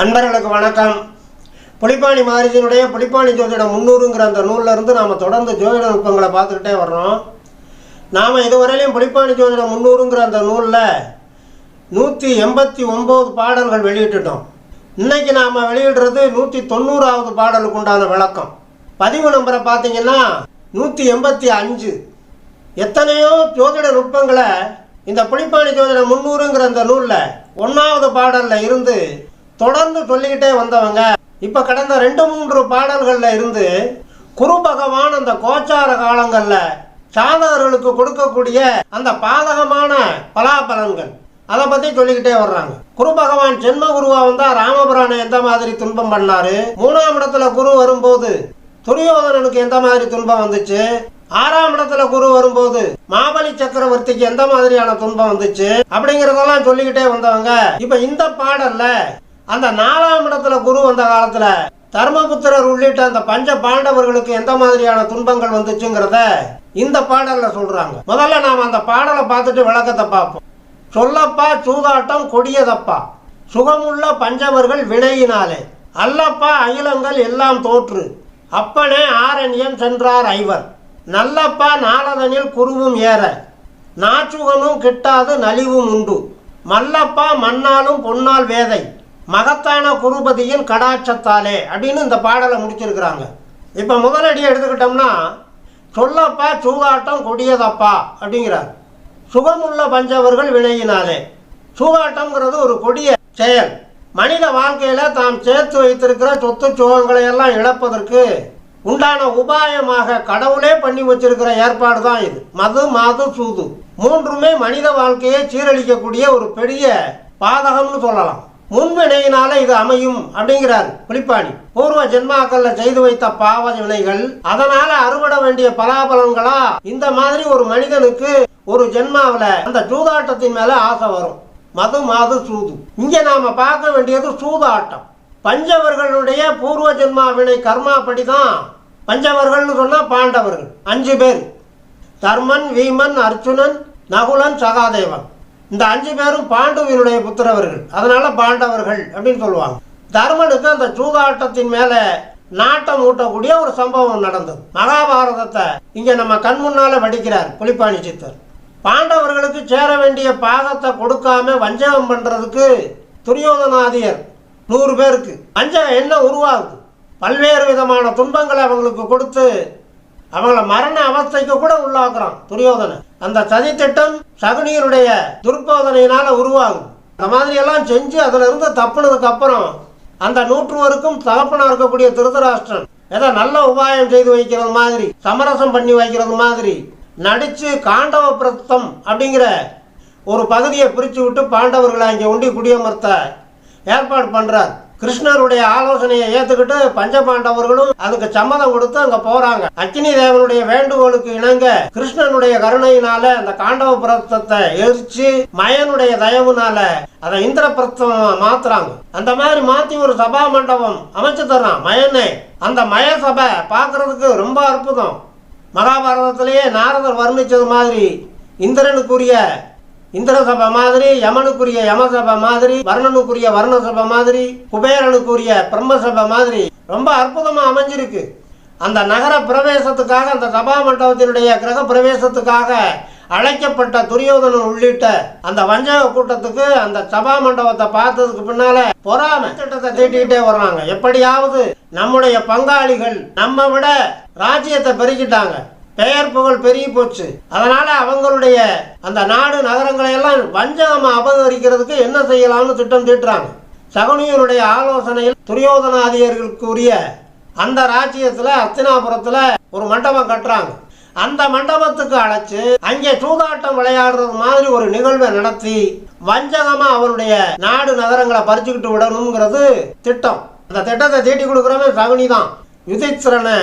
அன்பர்களுக்கு வணக்கம். புலிப்பாணி மாரிஜினுடைய புலிப்பாணி ஜோதிடம் முன்னூறுங்கிற அந்த நூல்லிருந்து நாம் தொடர்ந்து ஜோதிட நுட்பங்களை பார்த்துக்கிட்டே வர்றோம். நாம் இதுவரையிலையும் புலிப்பாணி ஜோதிடம் முந்நூறுங்கிற அந்த நூலில் நூற்றி எண்பத்தி ஒம்பது பாடல்கள் வெளியிட்டுட்டோம். இன்னைக்கு நாம் வெளியிடுறது நூற்றி தொண்ணூறாவது பாடலுக்கு உண்டான விளக்கம். பதிவு நம்பரை பார்த்தீங்கன்னா நூற்றி எண்பத்தி அஞ்சு. எத்தனையோ ஜோதிட நுட்பங்களை இந்த புலிப்பாணி ஜோதிட முன்னூறுங்கிற அந்த நூலில் ஒன்றாவது பாடலில் இருந்து தொடர்ந்து சொல்லிக்கிட்டே வந்தவங்க. இப்போ கடந்த ரெண்டு மூன்று பாடல்களில் இருந்து குரு பகவான் அந்த கோச்சார காலங்களில் சாதகர்களுக்கு கொடுக்கக்கூடிய அந்த பாதகமான பலாபலன்கள். அதை பற்றி சொல்லிக்கிட்டே வர்றாங்க. குரு பகவான் ஜென்ம குருவா வந்தா ராமபுரானை எந்த மாதிரி துன்பம் பண்ணாரு? மூணாம் இடத்துல குரு வரும்போது துரியோதனனுக்கு எந்த மாதிரி துன்பம் வந்துச்சு? ஆறாம் இடத்துல குரு வரும்போது மாபலி சக்கரவர்த்திக்கு எந்த மாதிரியான துன்பம் வந்துச்சு? அப்படிங்கறதெல்லாம் சொல்லிக்கிட்டே வந்தவங்க. இப்ப இந்த பாடல்ல அந்த நாலாம் இடத்துல குரு வந்த காலத்துல தர்மபுத்திரர் உள்ளிட்ட அந்த பஞ்ச பாண்டவர்களுக்கு எந்த மாதிரியான துன்பங்கள் வந்துச்சுங்கிறத இந்த பாடல்ல சொல்றாங்க. முதல்ல நாம அந்த பாடலை பார்த்துட்டு விளக்கத்தை பார்ப்போம். சொல்லப்பா சூதாட்டம் கொடியதப்பா. சுகமுள்ள பஞ்சவர்கள் வினையினாலே அல்லப்பா அகிலங்கள் எல்லாம் தோற்று. அப்பனே ஆரண்யம் சென்றார் ஐவர். நல்லப்பா நாளதனில் குருவும் ஏற. நாச்சுகனும் கிட்டாது நலிவும் உண்டு. மல்லப்பா மண்ணாலும் பொன்னால் வேதை. மகத்தான குருபதியின் கடாட்சத்தாலே அப்படின்னு இந்த பாடலை முடிச்சிருக்கிறாங்க. இப்போ முதலடியை எடுத்துக்கிட்டோம்னா சொல்லப்பா சூதாட்டம் கொடியதப்பா அப்படிங்கிறார். சுகமுள்ள பஞ்சவர்கள் வினையினாலே. சூதாட்டம்ங்கிறது ஒரு கொடிய செயல். மனித வாழ்க்கையில் தாம் சேர்த்து வைத்திருக்கிற சொத்து சுகங்களை எல்லாம் இழப்பதற்கு உண்டான உபாயமாக கடவுளே பண்ணி வச்சிருக்கிற ஏற்பாடு தான் இது. மது மாது சூது. மூன்றுமே மனித வாழ்க்கையை சீரழிக்கக்கூடிய ஒரு பெரிய பாதகம்னு சொல்லலாம். முன்வினையினால இது அமையும் அப்படிங்கிறார் புலிப்பாணி. பூர்வ ஜென்மாக்கள்ல செய்து வைத்த பாவ வினைகள் அதனால அறுவட வேண்டிய பலாபலன்களா? இந்த மாதிரி ஒரு மனிதனுக்கு ஒரு ஜென்மாவில் அந்த சூதாட்டத்தின் மேல ஆசை வரும். மது மாது சூது. இங்க நாம பார்க்க வேண்டியது சூதாட்டம். பஞ்சவர்களுடைய பூர்வ ஜென்மா வினை கர்மாப்படி தான் பஞ்சவர்கள்னு சொன்னா பாண்டவர்கள் அஞ்சு பேர். தர்மன் வீமன் அர்ஜுனன் நகுலன் சகாதேவன். இந்த அஞ்சு பேரும் பாண்டுவினுடைய புத்திரவர்கள். அதனால பாண்டவர்கள் அப்படின்னு சொல்லுவாங்க. தர்மனுக்கு அந்த சூதாட்டத்தின் மேல நாட்டம் ஊட்டக்கூடிய ஒரு சம்பவம் நடந்தது. மகாபாரதத்தை இங்க நம்ம கண் முன்னால வடிக்கிறார் புலிப்பாணி சித்தர். பாண்டவர்களுக்கு சேர வேண்டிய பாகத்தை கொடுக்காம வஞ்சகம் பண்றதுக்கு துரியோதனாதியர் நூறு பேருக்கு. வஞ்சகம் என்ன உருவாகுது. பல்வேறு விதமான துன்பங்களை அவங்களுக்கு கொடுத்து அவங்கள மரண அவஸ்தைக்கு கூட உள்ளாக்குறான் துரியோதனை அந்த சதித்திட்டம் சகுனியருடைய துர்போதனையினால உருவாகும். அந்த மாதிரி எல்லாம் செஞ்சு அதுல இருந்து தப்புனதுக்கு அப்புறம் அந்த நூற்றுவருக்கும் தகப்பனா இருக்கக்கூடிய திருதராஷ்டிரன் ஏதோ நல்ல உபாயம் செய்து வைக்கிறது மாதிரி சமரசம் பண்ணி வைக்கிறது மாதிரி நடிச்சு காண்டவ பிரத்தம் அப்படிங்கிற ஒரு பகுதியை பிரித்து விட்டு பாண்டவர்களை அங்கே உண்டி குடியமர்த்த ஏற்பாடு பண்ணுறார் கிருஷ்ணருடைய ஆலோசனையை ஏத்துக்கிட்டு பஞ்ச பாண்டவர்களும் அதுக்கு சம்மதம் கொடுத்து அங்க போறாங்க. அக்னி தேவனுடைய வேண்டுகோளுக்கு இணங்க கிருஷ்ணனுடைய கருணையினால அந்த காண்டவ பிரத்தத்தை எரிச்சு மயனுடைய தயவுனால அதை இந்திரபிரத்தம் மாத்துறாங்க. அந்த மாதிரி மாத்தி ஒரு சபா மண்டபம் அமைச்சு தர்றான் மயனே. அந்த மய சபை பார்க்கிறதுக்கு ரொம்ப அற்புதம். மகாபாரதத்திலேயே நாரதர் வர்ணிச்சது மாதிரி இந்திரனுக்குரிய இந்திர சபை மாதிரி யமனுக்குரிய யம சபை மாதிரி வர்ணனுக்குரிய வர்ண சபை மாதிரி குபேரனுக்குரிய பிரம்ம சபை மாதிரி ரொம்ப அற்புதமாக அமைஞ்சிருக்கு. அந்த நகர பிரவேசத்துக்காக அந்த சபா மண்டபத்தினுடைய கிரக பிரவேசத்துக்காக அழைக்கப்பட்ட துரியோதனன் உள்ளிட்ட அந்த வஞ்சக கூட்டத்துக்கு அந்த சபா மண்டபத்தை பார்த்ததுக்கு பின்னால பொறாமை. திட்டத்தை தீட்டிக்கிட்டே வர்றாங்க. எப்படியாவது நம்முடைய பங்காளிகள் நம்ம விட ராஜ்யத்தை பெருக்கிட்டாங்க. பெயர் புகழ் பெருகி போச்சு. அதனால அவங்களுடைய அந்த நாடு நகரங்களை எல்லாம் வஞ்சகமா அபகரிக்கிறதுக்கு என்ன செய்யலாம்னு திட்டம் தீட்டுறாங்க. சகுனியனுடைய ஆலோசனையில் துரியோதனாதியர்களுக்குரிய அந்த ராஜ்யத்துல அஸ்தினாபுரத்துல ஒரு மண்டபம் கட்டுறாங்க. அந்த மண்டபத்துக்கு அழைச்சு அங்கே சூதாட்டம் விளையாடுறது மாதிரி ஒரு நிகழ்வை நடத்தி வஞ்சகமா அவருடைய நாடு நகரங்களை பறிச்சுக்கிட்டு விடணுங்கிறது திட்டம். அந்த திட்டத்தை தீட்டி கொடுக்குறவன் சகுனி தான் யுதிஷ்டிரனை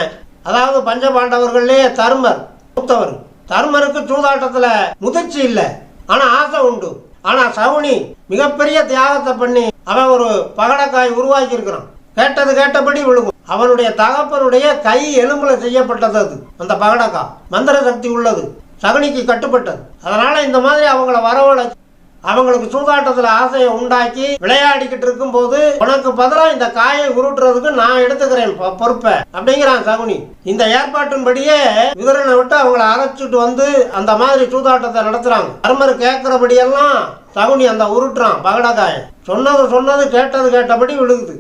அதாவது பஞ்ச பாண்டவர்கள்லயே தர்மர் மூத்தவர். தர்மருக்கு சூதாட்டத்துல முதிர்ச்சி இல்லை. ஆனா ஆசை உண்டு. ஆனா சகுனி மிகப்பெரிய தியாகத்தை பண்ணி அவன் ஒரு பகடக்காய் உருவாக்கி இருக்கிறான் கேட்டது கேட்டபடி விழுகும். அவனுடைய தகப்பனுடைய கை எலும்புல செய்யப்பட்டது அது அந்த பகடக்கா. மந்திர சக்தி உள்ளது. சகுனிக்கு கட்டுப்பட்டது. அதனால இந்த மாதிரி அவங்கள வரவழைச்சு அவங்களுக்கு சூதாட்டத்துல ஆசையை உண்டாக்கி விளையாடிக்கிட்டு இருக்கும்போது உனக்கு பதிலாக இந்த காயை உருட்டுறதுக்கு நான் எடுத்துக்கிறேன் பொ- பொறுப்பை அப்படிங்கிறான் சகுனி. இந்த ஏற்பாட்டின்படியே விதுரனை விட்டு அவங்கள அரைச்சிட்டு வந்து அந்த மாதிரி சூதாட்டத்தை நடத்துறாங்க. தர்மர் கேட்கிறபடியெல்லாம் சகுனி அந்த உருட்டுறான் பகடக்காயை சொன்னது சொன்னது கேட்டது கேட்டபடி விழுகுது.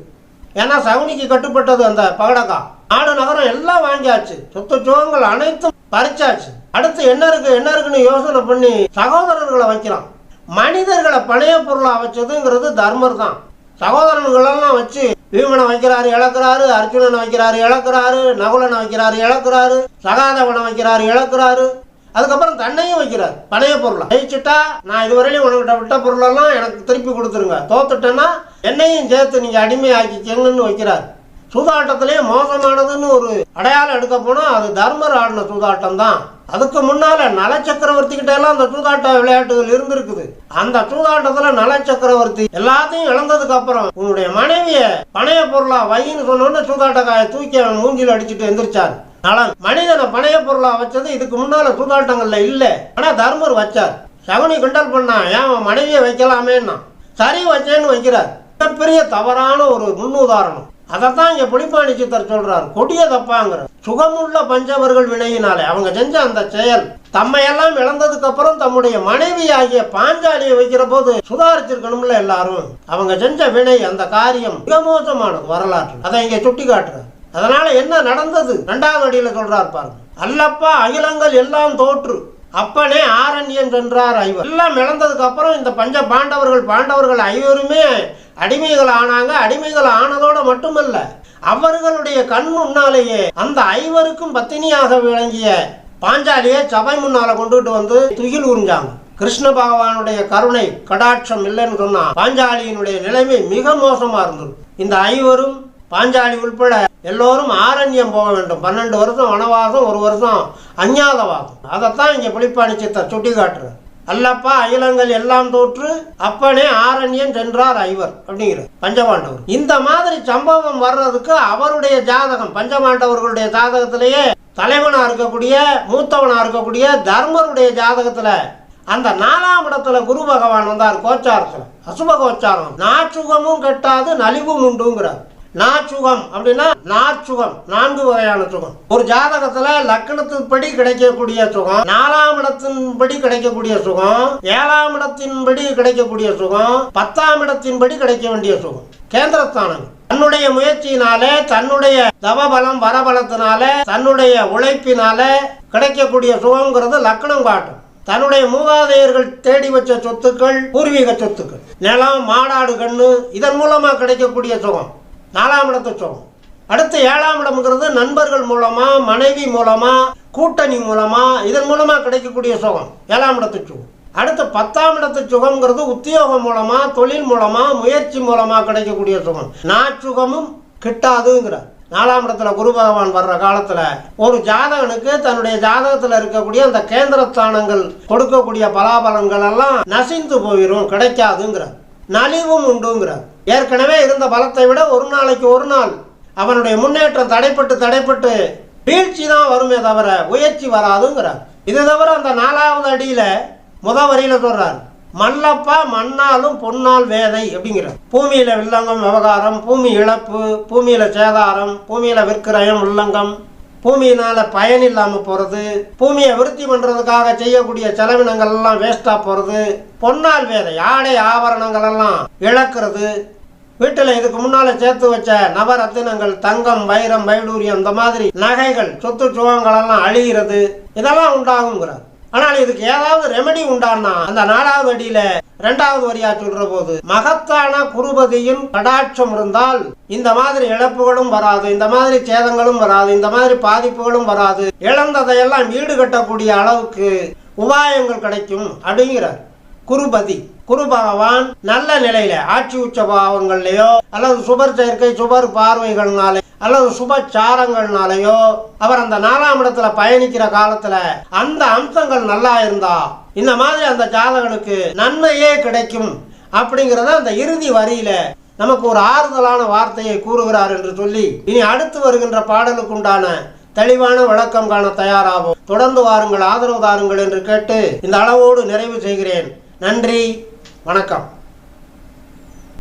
ஏன்னா சகுனிக்கு கட்டுப்பட்டது அந்த பகடக்கா நாடு நகரம் எல்லாம் வாங்கியாச்சு. சொத்து சுகங்கள் அனைத்தும் பறிச்சாச்சு. அடுத்து என்ன இருக்கு என்ன இருக்குன்னு யோசனை பண்ணி சகோதரர்களை வைக்கிறான். மனிதர்களை பணைய பொருளாக வச்சதுங்கிறது தர்மர் தான். சகோதரர்களெல்லாம் வச்சு பீமனை வைக்கிறாரு இழக்கிறாரு அர்ஜுனனை வைக்கிறாரு இழக்கிறாரு நகுலனை வைக்கிறாரு இழக்கிறாரு சகாதவனை வைக்கிறாரு இழக்கிறாரு. அதுக்கப்புறம் தன்னையும் வைக்கிறார் பணைய பொருளை. ஜெயிச்சுட்டா நான் இதுவரையிலும் உனக்கிட்ட விட்ட பொருளெல்லாம் எனக்கு திருப்பி கொடுத்துருங்க. தோத்துட்டேன்னா என்னையும் சேர்த்து நீங்க அடிமையாக்கிக்கங்கன்னு வைக்கிறார். சூதாட்டத்திலே மோசமானதுன்னு ஒரு அடையாளம் எடுக்க போனால் அது தர்மர் ஆடின சூதாட்டம் தான். அதுக்கு முன்னால நல சக்கரவர்த்தி கிட்ட எல்லாம் அந்த சூதாட்ட விளையாட்டுகள் இருந்திருக்குது. அந்த சூதாட்டத்துல நல சக்கரவர்த்தி எல்லாத்தையும் இழந்ததுக்கு அப்புறம் உன்னுடைய மனைவிய பணைய பொருளா வைன்னு சொன்னோன்னு சூதாட்டக்காய தூக்கி அவன் மூஞ்சில் அடிச்சுட்டு எந்திரிச்சார். நலன் மனிதனை பணைய பொருளா வச்சது இதுக்கு முன்னால சூதாட்டங்கள்ல இல்ல. ஆனா தர்மர் வச்சார். சகுனி கிண்டல் பண்ணான் ஏன் அவன் மனைவியை வைக்கலாமேன்னா? சரி வச்சேன்னு வைக்கிறார். மிகப்பெரிய தவறான ஒரு முன்னுதாரணம் அதைத்தான் இங்க புலிப்பாணி சித்தர் சொல்றார். கொடிய தப்பாங்கிற சுகமுள்ள பஞ்சவர்கள் வினையினாலே. அவங்க செஞ்ச அந்த செயல் தம்மையெல்லாம் இழந்ததுக்கு அப்புறம் தம்முடைய மனைவி ஆகிய பாஞ்சாலியை வைக்கிற போது சுதாரிச்சிருக்கணும்ல எல்லாரும். அவங்க செஞ்ச வினை அந்த காரியம் மிக மோசமானது வரலாற்று. அதை இங்கே சுட்டி காட்டுறார் அதனால என்ன நடந்தது? ரெண்டாவது அடியில் சொல்றார் பாருங்க. அல்லப்பா அகிலங்கள் எல்லாம் தோற்று. அப்பனே ஆரண்யன் சென்றார் ஐவர். எல்லாம் இழந்ததுக்கு அப்புறம் இந்த பஞ்ச பாண்டவர்கள் பாண்டவர்கள் ஐவருமே அடிமைகள் ஆனாங்க அடிமைகள் ஆனதோட மட்டுமல்ல அவர்களுடைய கண் முன்னாலேயே அந்த ஐவருக்கும் பத்தினியாக விளங்கிய பாஞ்சாலியை சபை முன்னால கொண்டுட்டு வந்து துயில் உறிஞ்சாங்க. கிருஷ்ண பகவானுடைய கருணை கடாட்சம் இல்லைன்னு சொன்னா பாஞ்சாலியினுடைய நிலைமை மிக மோசமா இருந்தது. இந்த ஐவரும் பாஞ்சாலி உள்பட எல்லோரும் ஆரண்யம் போக வேண்டும். பன்னெண்டு வருஷம் வனவாசம் ஒரு வருஷம் அஞ்ஞாதவாசம். அதைத்தான் இங்க புளிப்பாணி சித்தர் சுட்டி காட்டுறார் அல்லப்பா அகிலங்கள் எல்லாம் தோற்று அப்பனே ஆரண்யன் சென்றார் ஐவர் அப்படிங்கிற பஞ்சபாண்டவர். இந்த மாதிரி சம்பவம் வர்றதுக்கு அவருடைய ஜாதகம் பஞ்சபாண்டவர்களுடைய ஜாதகத்திலேயே தலைவனா இருக்கக்கூடிய மூத்தவனா இருக்கக்கூடிய தர்மருடைய ஜாதகத்துல அந்த நாலாம் இடத்துல குரு பகவான் வந்தார் கோச்சாரத்தில் அசுப கோச்சாரம். நாச்சுகமும் கெட்டாது நலிவும் உண்டுங்கிறார். நாச்சுகம் அப்படின்னா நாச்சுகம் நான்கு வகையான சுகம். ஒரு ஜாதகத்துல லக்கணத்தின்படி கிடைக்கக்கூடிய சுகம் நாலாம் இடத்தின்படி கிடைக்கக்கூடிய சுகம் ஏழாம் இடத்தின்படி கிடைக்கக்கூடிய சுகம் பத்தாம் இடத்தின்படி கிடைக்க வேண்டிய சுகம். கேந்திரஸ்தானம். தன்னுடைய முயற்சியினாலே தன்னுடைய தவபலம் வரபலத்தினால தன்னுடைய உழைப்பினால கிடைக்கக்கூடிய சுகங்கிறது லக்கணம் காட்டும். தன்னுடைய மூதாதையர்கள் தேடி வச்ச சொத்துக்கள் பூர்வீக சொத்துக்கள். நிலம் மாடாடு கண்ணு இதன் மூலமா கிடைக்கக்கூடிய சுகம். நாலாம் இடத்தை சுகம் அடுத்து ஏழாம் இடம்ங்கிறது நண்பர்கள் மூலமா மனைவி மூலமா கூட்டணி மூலமா இதன் மூலமா கிடைக்கக்கூடிய சுகம். ஏழாம் இடத்து சுகம். அடுத்து பத்தாம் இடத்து சுகம்ங்கிறது உத்தியோகம் மூலமா தொழில் மூலமா முயற்சி மூலமா கிடைக்கக்கூடிய சுகம். நாச்சுகமும் கிட்டாதுங்கிறார். நாலாம் இடத்துல குரு பகவான் வர்ற காலத்துல ஒரு ஜாதகனுக்கு தன்னுடைய ஜாதகத்துல இருக்கக்கூடிய அந்த கேந்திரஸ்தானங்கள் கொடுக்கக்கூடிய பலாபலங்கள் எல்லாம் நசிந்து போயிடும் கிடைக்காதுங்கிறார். நலிவும் உண்டுங்கிறார். ஏற்கனவே இருந்த பலத்தை விட ஒரு நாளைக்கு ஒரு நாள் அவனுடைய முன்னேற்றம் தடைப்பட்டு தடைப்பட்டு வீழ்ச்சி தான் வருமே தவிர உயர்ச்சி வராதுங்கிறார். இது தவிர அந்த நாலாவது அடியில முத வரியில் சொல்றார் மல்லப்பா மண்ணாலும் பொன்னால் வேதை அப்படிங்கிறார். பூமியில வில்லங்கம் விவகாரம் பூமி இழப்பு பூமியில சேதாரம் பூமியில விற்கிரயம் உள்ளங்கம் பூமியினால பயன் இல்லாம போறது பூமியை விருத்தி பண்றதுக்காக செய்யக்கூடிய செலவினங்கள் எல்லாம் வேஸ்டா போறது பொன்னால் வேலை ஆடை ஆபரணங்கள் எல்லாம் இழக்கிறது. வீட்டில் இதுக்கு முன்னால சேர்த்து வச்ச நவரத்தினங்கள் தங்கம் வைரம் வைடூரியம் இந்த மாதிரி நகைகள் சொத்து சுகங்கள் எல்லாம் அழிகிறது இதெல்லாம் உண்டாகுங்கிறார் ஆனால் இதுக்கு ஏதாவது ரெமெடி உண்டான்னா அந்த நாலாவது அடியில ரெண்டாவது வரியா சொல்ற போது மகத்தான குருபதியின் கடாட்சம் இருந்தால் இந்த மாதிரி இழப்புகளும் வராது இந்த மாதிரி சேதங்களும் வராது இந்த மாதிரி பாதிப்புகளும் வராது. இழந்ததையெல்லாம் ஈடு கட்டக்கூடிய அளவுக்கு உபாயங்கள் கிடைக்கும் அப்படிங்கிறார். குருபதி குரு பகவான் நல்ல நிலையில ஆட்சி உச்ச பாவங்கள்லயோ அல்லது சுபர் சேர்க்கை சுபர் பார்வைகள்னாலே அல்லது சுப சாரங்கள்னாலயோ அவர் அந்த நாலாம் இடத்துல பயணிக்கிற காலத்துல அந்த அம்சங்கள் நல்லா இருந்தா இந்த மாதிரி அந்த ஜாதகனுக்கு நன்மையே கிடைக்கும் அப்படிங்கறத அந்த இறுதி வரியில நமக்கு ஒரு ஆறுதலான வார்த்தையை கூறுகிறார் என்று சொல்லி இனி அடுத்து வருகின்ற பாடலுக்குண்டான தெளிவான விளக்கம் காண தயாராகும் தொடர்ந்து வாருங்கள் ஆதரவு தாருங்கள் என்று கேட்டு இந்த அளவோடு நிறைவு செய்கிறேன். நன்றி வணக்கம்.